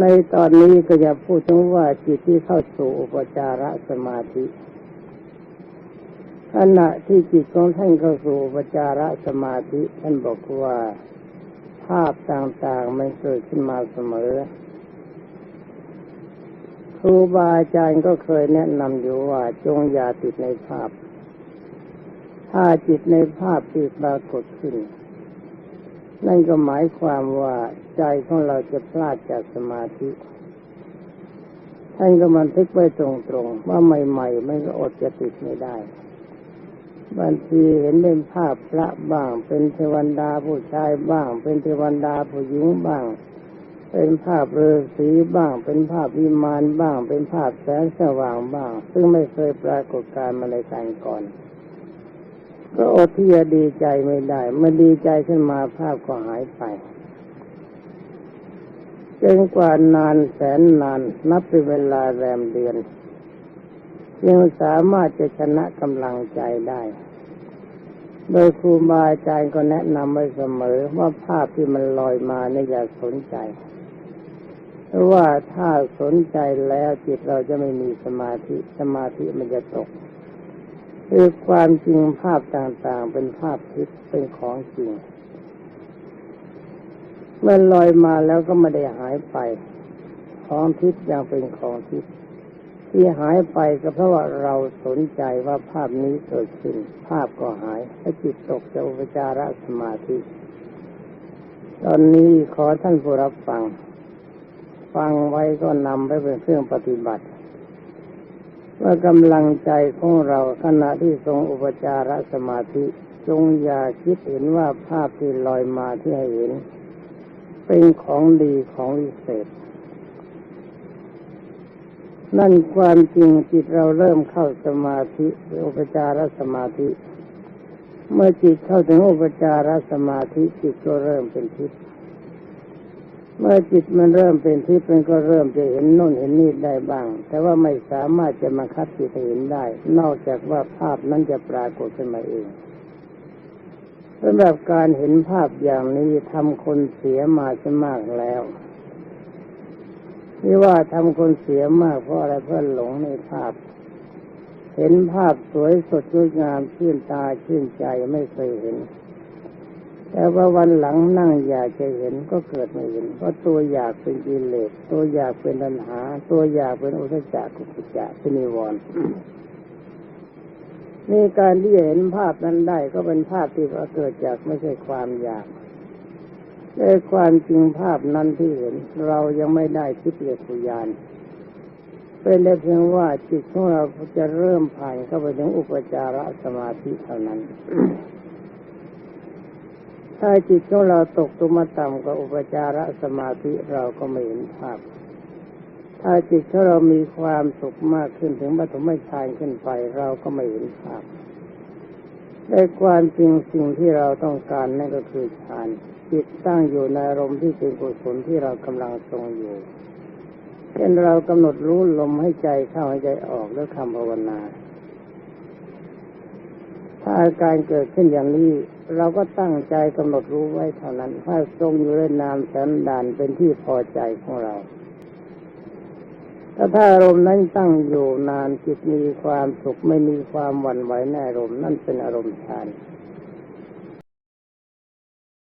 ในตอนนี้ก็จะพูดถึงว่าจิตที่เข้าสู่อุปจารสมาธิขณะที่จิตของท่านเข้าสู่อุปจารสมาธิ ท่านบอกว่าภาพต่างๆมันเกิดขึ้นมาเสมอครูบาอาจารย์ก็เคยแนะนำอยู่ว่าจงอย่าติดในภาพ ถ้าจิตในภาพที่ปรากฏขึ้น นั่นก็หมายความว่าใจของเราจะพลาดจากสมาธิท่านก็มันทึกไว้ตรงๆว่าใหม่ๆมันก็อดจะติดไม่ได้บางทีเห็นเป็นภาพพระบ้าง เป็นเทวดาผู้ชายบ้าง เป็นเทวดาผู้หญิงบ้าง เป็นภาพเรือสีบ้าง เป็นภาพวิมานบ้าง เป็นภาพแสงสว่างบ้าง ซึ่งไม่เคยปรากฏการมาในการก่อน ก็อดที่จะดีใจไม่ได้มื่อดีใจขึ้นมาภาพก็หายไปจนกว่านานแสนนานนับเป็นเวลาแรมเดือน ยังสามารถจะชนะกำลังใจได้ โดยครูบาอาจารย์ก็แนะนำไว้เสมอว่าภาพที่มันลอยมาเนี่ยอย่าสนใจเพราะว่าถ้าสนใจแล้วจิตเราจะไม่มีสมาธิสมาธิมันจะตก คือความจริงภาพต่างๆ เป็นภาพทิพย์เป็นของจริง เมื่อลอยมาแล้วก็ไม่ได้หายไป ของทิพย์ยังเป็นของทิพย์ที่หายไปก็เพราะว่าเราสนใจว่าภาพนี้เกิดขึ้น ภาพก็หายถ้าจิตตกจากอุปจารสมาธิ ตอนนี้ขอท่านผู้รับฟัง ฟังไว้ก็นำไปเป็นเครื่องปฏิบัติ ว่ากำลังใจของเราขณะที่ทรงอุปจารสมาธิจงอย่าคิดเห็นว่าภาพที่ลอยมาที่ให้เห็น เป็นของดีของวิเศษ นั่นความจริงจิตเราเริ่มเข้าสมาธิอุปจารสมาธิ เมื่อจิตเข้าถึงอุปจารสมาธิจิตก็เริ่มเป็นทิพย์ เมื่อจิตมันเริ่มเป็นทิพย์มันก็เริ่มจะเห็นโน่นเห็นนี่ได้บ้าง แต่ว่าไม่สามารถจะมาคัดจิตเห็นได้ นอกจากว่าภาพนั้นจะปรากฏขึ้นมาเองสำหรับการเห็นภาพอย่างนี้ทำคนเสียมาจะมากแล้วที่ว่าทำคนเสียมากเพราะอะไรเพราะหลงในภาพ เห็นภาพสวยสดงดงามชื่นตาชื่นใจไม่เคยเห็น แต่ว่าวันหลังนั่งอยากจะเห็นก็เกิดไม่เห็น เพราะตัวอยากเป็นกิเลสตัวอยากเป็นปัญหา ตัวอยากเป็นอุทจักกุกุจักเป็นนิวรณ์นี่การที่เห็นภาพนั้นได้ก็เป็นภาพที่เกิดจากไม่ใช่ความอยากแต่ความจริงภาพนั้นที่เห็น เรายังไม่ได้คิดเรียกุยาน เป็นได้เพียงว่าจิตของเราจะเริ่มผ่านเข้าไปถึงอุปจารสมาธิเท่านั้น ถ้าจิตของเราตกตุมาต่ำกว่าอุปจารสมาธิเราก็ไม่เห็นภาพ ถ้าจิตของเรามีความสุขมากขึ้นถึงปฐมฌานขึ้นไปเราก็ไม่เห็นภาพในความจริงสิ่งที่เราต้องการนั่นก็คือฌานจิตตั้งอยู่ในอารมณ์ที่เป็นกุศลที่เรากำลังทรงอยู่เช่นเรากำหนดรู้ลมให้ใจเข้าให้ใจออกแล้วคำภาวนา ถ้าอาการเกิดขึ้นอย่างนี้ เราก็ตั้งใจกำหนดรู้ไว้เท่านั้นถ้าทรงอยู่ในนามแสนดานเป็นที่พอใจของเราถ้าถ้าอารมณ์นั้นตั้งอยู่นานจิตมีความสุขไม่มีความหวั่นไหวในอารมณ์นั่นเป็นอารมณ์ฌาน